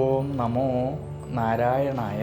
ഓം നമോ നാരായണായ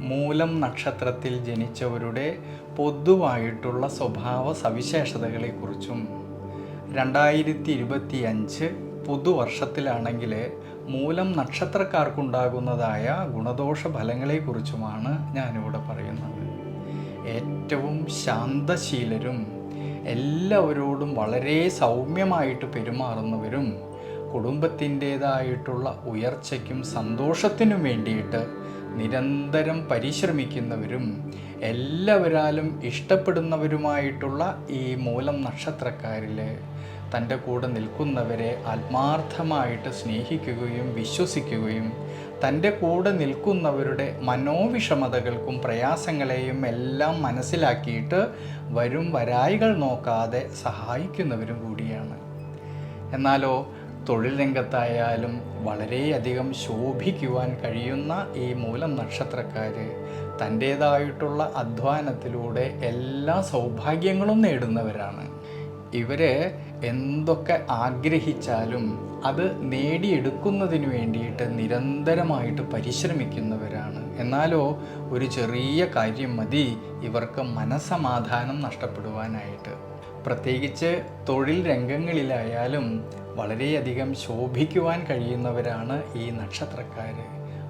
മൂലം നക്ഷത്രത്തിൽ ജനിച്ചവരുടെ പൊതുവായിട്ടുള്ള സ്വഭാവ സവിശേഷതകളെക്കുറിച്ചും രണ്ടായിരത്തി ഇരുപത്തി അഞ്ച് പുതുവർഷത്തിലാണെങ്കിൽ മൂലം നക്ഷത്രക്കാർക്കുണ്ടാകുന്നതായ ഗുണദോഷ ഫലങ്ങളെക്കുറിച്ചുമാണ് ഞാനിവിടെ പറയുന്നത്. ഏറ്റവും ശാന്തശീലരും എല്ലാവരോടും വളരെ സൗമ്യമായിട്ട് പെരുമാറുന്നവരും കുടുംബത്തിന്റേതായിട്ടുള്ള ഉയർച്ചയ്ക്കും സന്തോഷത്തിനും വേണ്ടിയിട്ട് നിരന്തരം പരിശ്രമിക്കുന്നവരും എല്ലാവരാലും ഇഷ്ടപ്പെടുന്നവരുമായിട്ടുള്ള ഈ മൂലം നക്ഷത്രക്കാരിൽ തന്റെ കൂടെ നിൽക്കുന്നവരെ ആത്മാർത്ഥമായിട്ട് സ്നേഹിക്കുകയും വിശ്വസിക്കുകയും തന്റെ കൂടെ നിൽക്കുന്നവരുടെ മനോവിഷമതകൾക്കും പ്രയാസങ്ങളെയും എല്ലാം മനസ്സിലാക്കിയിട്ട് വരും വരായികൾ നോക്കാതെ സഹായിക്കുന്നവരും കൂടിയാണ്. എന്നാലോ തൊഴിൽ രംഗത്തായാലും വളരെയധികം ശോഭിക്കുവാൻ കഴിയുന്ന ഈ മൂലം നക്ഷത്രക്കാർ തന്റേതായിട്ടുള്ള അധ്വാനത്തിലൂടെ എല്ലാ സൗഭാഗ്യങ്ങളും നേടുന്നവരാണ്. ഇവർ എന്തൊക്കെ ആഗ്രഹിച്ചാലും അത് നേടിയെടുക്കുന്നതിന് വേണ്ടിയിട്ട് നിരന്തരമായിട്ട് പരിശ്രമിക്കുന്നവരാണ്. എന്നാലോ ഒരു ചെറിയ കാര്യം മതി ഇവർക്ക് മനസമാധാനം നഷ്ടപ്പെടുവാനായിട്ട്. പ്രത്യേകിച്ച് തൊഴിൽ രംഗങ്ങളിലായാലും വളരെയധികം ശോഭിക്കുവാൻ കഴിയുന്നവരാണ് ഈ നക്ഷത്രക്കാർ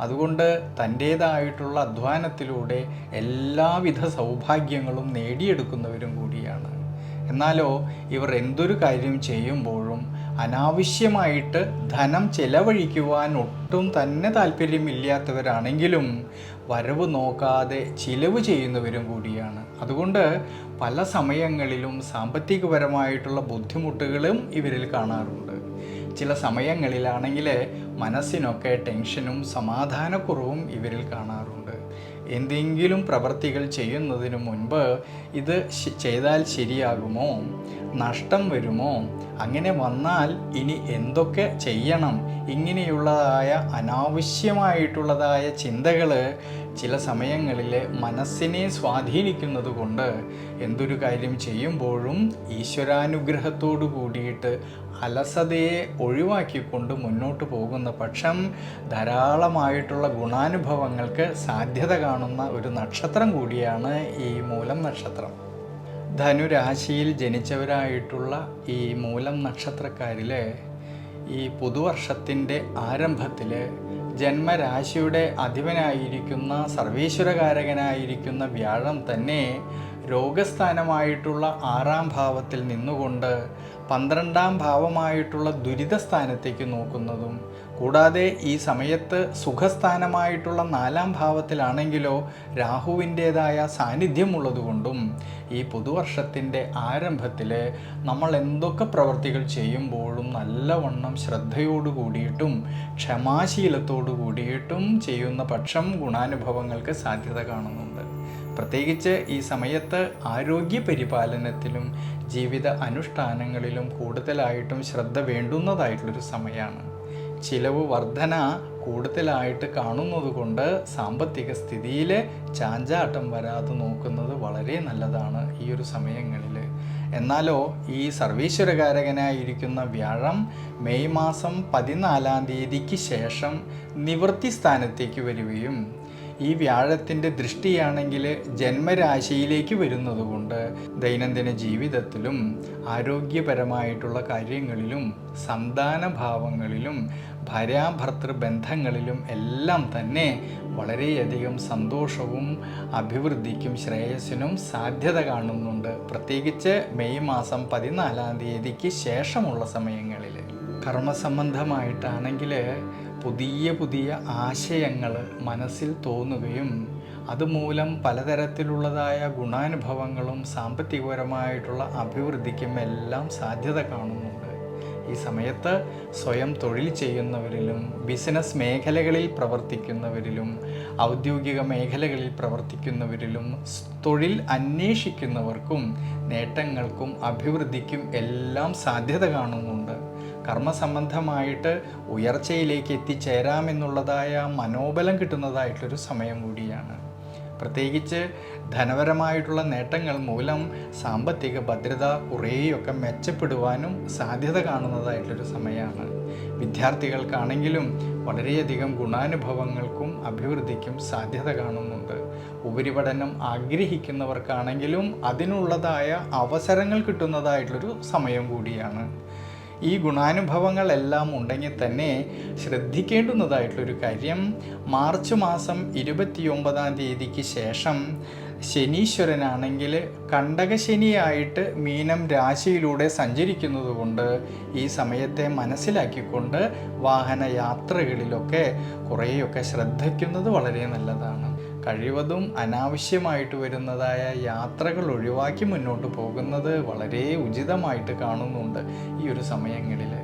അതുകൊണ്ട് തന്റേതായിട്ടുള്ള അധ്വാനത്തിലൂടെ എല്ലാവിധ സൗഭാഗ്യങ്ങളും നേടിയെടുക്കുന്നവരും കൂടിയാണ്. എന്നാലോ ഇവർ എന്തൊരു കാര്യം ചെയ്യുമ്പോഴും അനാവശ്യമായിട്ട് ധനം ചെലവഴിക്കുവാൻ ഒട്ടും തന്നെ താല്പര്യമില്ലാത്തവരാണെങ്കിലും വരവ് നോക്കാതെ ചിലവ് ചെയ്യുന്നവരും കൂടിയാണ്. അതുകൊണ്ട് പല സമയങ്ങളിലും സാമ്പത്തികപരമായിട്ടുള്ള ബുദ്ധിമുട്ടുകളും ഇവരിൽ കാണാറുണ്ട്. ചില സമയങ്ങളിലാണെങ്കിൽ മനസ്സിനൊക്കെ ടെൻഷനും സമാധാനക്കുറവും ഇവരിൽ കാണാറുണ്ട്. എന്തെങ്കിലും പ്രവർത്തികൾ ചെയ്യുന്നതിന് മുൻപ് ഇത് ചെയ്താൽ ശരിയാകുമോ? നഷ്ടം വരുമോ? അങ്ങനെ വന്നാൽ ഇനി എന്തൊക്കെ ചെയ്യണം? ഇങ്ങനെയുള്ളതായ അനാവശ്യമായിട്ടുള്ളതായ ചിന്തകൾ ചില സമയങ്ങളിൽ മനസ്സിനെ സ്വാധീനിക്കുന്നത് കൊണ്ട് എന്തൊരു കാര്യം ചെയ്യുമ്പോഴും ഈശ്വരാനുഗ്രഹത്തോടു കൂടിയിട്ട് അലസതയെ ഒഴിവാക്കിക്കൊണ്ട് മുന്നോട്ട് പോകുന്ന പക്ഷം ധാരാളമായിട്ടുള്ള ഗുണാനുഭവങ്ങൾക്ക് സാധ്യത കാണുന്ന ഒരു നക്ഷത്രം കൂടിയാണ് ഈ മൂലം നക്ഷത്രം. ധനുരാശിയിൽ ജനിച്ചവരായിട്ടുള്ള ഈ മൂലം നക്ഷത്രക്കാരിൽ ഈ പുതുവർഷത്തിന്റെ ആരംഭത്തിൽ ജന്മരാശിയുടെ അധിപനായിരിക്കുന്ന സർവീശ്വരകാരകനായിരിക്കുന്ന വ്യാഴം തന്നെ രോഗസ്ഥാനമായിട്ടുള്ള ആറാം ഭാവത്തിൽ നിന്നുകൊണ്ട് പന്ത്രണ്ടാം ഭാവമായിട്ടുള്ള ദുരിതസ്ഥാനത്തേക്ക് നോക്കുന്നതും കൂടാതെ ഈ സമയത്ത് സുഖസ്ഥാനമായിട്ടുള്ള നാലാം ഭാവത്തിലാണെങ്കിലോ രാഹുവിന്റേതായ സാന്നിധ്യമുള്ളതുകൊണ്ടും ഈ പുതുവർഷത്തിന്റെ ആരംഭത്തിൽ നമ്മൾ എന്തൊക്കെ പ്രവർത്തികൾ ചെയ്യുമ്പോഴും നല്ലവണ്ണം ശ്രദ്ധയോടു കൂടിയിട്ടും ക്ഷമാശീലത്തോടു കൂടിയിട്ടും ചെയ്യുന്ന പക്ഷം ഗുണാനുഭവങ്ങൾക്ക് സാധ്യത കാണുന്നുണ്ട്. പ്രത്യേകിച്ച് ഈ സമയത്ത് ആരോഗ്യ പരിപാലനത്തിലും ജീവിത അനുഷ്ഠാനങ്ങളിലും കൂടുതലായിട്ടും ശ്രദ്ധ വേണ്ടുന്നതായിട്ടുള്ളൊരു സമയമാണ്. ചിലവ് വർധന കൂടുതലായിട്ട് കാണുന്നത് കൊണ്ട് സാമ്പത്തിക സ്ഥിതിയിൽ ചാഞ്ചാട്ടം വരാതെ നോക്കുന്നത് വളരെ നല്ലതാണ് ഈ ഒരു സമയങ്ങളിൽ എന്നാലോ ഈ സർവീശ്വരകാരകനായിരിക്കുന്ന വ്യാഴം മെയ് മാസം പതിനാലാം തീയതിക്ക് ശേഷം നിവൃത്തി സ്ഥാനത്തേക്ക് വരികയും ഈ വ്യാഴത്തിന്റെ ദൃഷ്ടിയാണെങ്കിൽ ജന്മരാശിയിലേക്ക് വരുന്നതുകൊണ്ട് ദൈനംദിന ജീവിതത്തിലും ആരോഗ്യപരമായിട്ടുള്ള കാര്യങ്ങളിലും സന്താനഭാവങ്ങളിലും ഭാര്യാഭർത്തൃ ബന്ധങ്ങളിലും എല്ലാം തന്നെ വളരെയധികം സന്തോഷവും അഭിവൃദ്ധിക്കും ശ്രേയസ്സിനും സാധ്യത കാണുന്നുണ്ട്. പ്രത്യേകിച്ച് മെയ് മാസം പതിനാലാം തീയതിക്ക് ശേഷമുള്ള സമയങ്ങളിൽ. കർമ്മസംബന്ധമായിട്ടാണെങ്കിൽ പുതിയ പുതിയ ആശയങ്ങൾ മനസ്സിൽ തോന്നുകയും അതുമൂലം പലതരത്തിലുള്ളതായ ഗുണാനുഭവങ്ങളും സാമ്പത്തികപരമായിട്ടുള്ള അഭിവൃദ്ധിക്കും എല്ലാം സാധ്യത കാണുന്നുണ്ട്. ഈ സമയത്ത് സ്വയം തൊഴിൽ ചെയ്യുന്നവരിലും ബിസിനസ് മേഖലകളിൽ പ്രവർത്തിക്കുന്നവരിലും ഔദ്യോഗിക മേഖലകളിൽ പ്രവർത്തിക്കുന്നവരിലും തൊഴിൽ അന്വേഷിക്കുന്നവർക്കും നേട്ടങ്ങൾക്കും അഭിവൃദ്ധിക്കും എല്ലാം സാധ്യത കാണുന്നുണ്ട്. കർമ്മസംബന്ധമായിട്ട് ഉയർച്ചയിലേക്ക് എത്തിച്ചേരാമെന്നുള്ളതായ മനോബലം കിട്ടുന്നതായിട്ടൊരു സമയം കൂടിയാണ്. പ്രത്യേകിച്ച് ധനപരമായിട്ടുള്ള നേട്ടങ്ങൾ മൂലം സാമ്പത്തിക ഭദ്രത കുറേയൊക്കെ മെച്ചപ്പെടുവാനും സാധ്യത കാണുന്നതായിട്ടൊരു സമയമാണ്. വിദ്യാർത്ഥികൾക്കാണെങ്കിലും വളരെയധികം ഗുണാനുഭവങ്ങൾക്കും അഭിവൃദ്ധിക്കും സാധ്യത കാണുന്നുണ്ട്. ഉപരിപഠനം ആഗ്രഹിക്കുന്നവർക്കാണെങ്കിലും അതിനുള്ളതായ അവസരങ്ങൾ കിട്ടുന്നതായിട്ടുള്ളൊരു സമയം കൂടിയാണ്. ഈ ഗുണാനുഭവങ്ങളെല്ലാം ഉണ്ടെങ്കിൽ തന്നെ ശ്രദ്ധിക്കേണ്ടുന്നതായിട്ടുള്ളൊരു കാര്യം. മാർച്ച് മാസം ഇരുപത്തിയൊമ്പതാം തീയതിക്ക് ശേഷം ശനീശ്വരനാണെങ്കിൽ കണ്ടകശനിയായിട്ട് മീനം രാശിയിലൂടെ സഞ്ചരിക്കുന്നതുകൊണ്ട് ഈ സമയത്തെ മനസ്സിലാക്കിക്കൊണ്ട് വാഹന യാത്രകളിലൊക്കെ കുറേയൊക്കെ ശ്രദ്ധിക്കുന്നത് വളരെ നല്ലതാണ്. കഴിവതും അനാവശ്യമായിട്ട് വരുന്നതായ യാത്രകൾ ഒഴിവാക്കി മുന്നോട്ട് പോകുന്നത് വളരെ ഉചിതമായിട്ട് കാണുന്നുണ്ട് ഈ ഒരു സമയങ്ങളിൽ.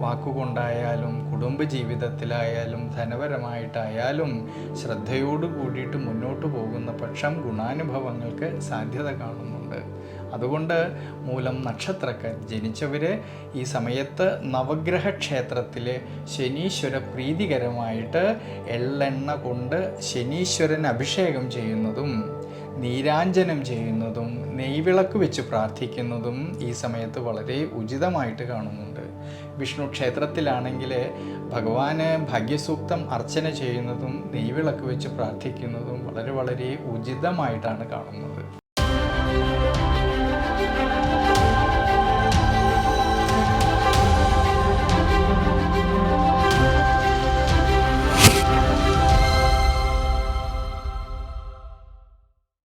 വാക്കുകൊണ്ടായാലും കുടുംബ ജീവിതത്തിലായാലും ധനപരമായിട്ടായാലും ശ്രദ്ധയോട് കൂടിയിട്ട് മുന്നോട്ട് പോകുന്ന പക്ഷം ഗുണാനുഭവങ്ങൾക്ക് സാധ്യത കാണുന്നുണ്ട് അതുകൊണ്ട് മൂലം നക്ഷത്രക്കാർ ജനിച്ചവർ ഈ സമയത്ത് നവഗ്രഹ ക്ഷേത്രത്തിൽ ശനീശ്വര പ്രീതികരമായിട്ട് എള്ളെണ്ണ കൊണ്ട് ശനീശ്വരൻ അഭിഷേകം ചെയ്യുന്നതും നീരാഞ്ജനം ചെയ്യുന്നതും നെയ്വിളക്ക് വെച്ച് പ്രാർത്ഥിക്കുന്നതും ഈ സമയത്ത് വളരെ ഉചിതമായിട്ട് കാണുന്നുണ്ട്. വിഷ്ണു ക്ഷേത്രത്തിലാണെങ്കിൽ ഭഗവാന് ഭാഗ്യസൂക്തം അർച്ചന ചെയ്യുന്നതും നെയ്വിളക്ക് വെച്ച് പ്രാർത്ഥിക്കുന്നതും വളരെ വളരെ ഉചിതമായിട്ടാണ് കാണുന്നത്.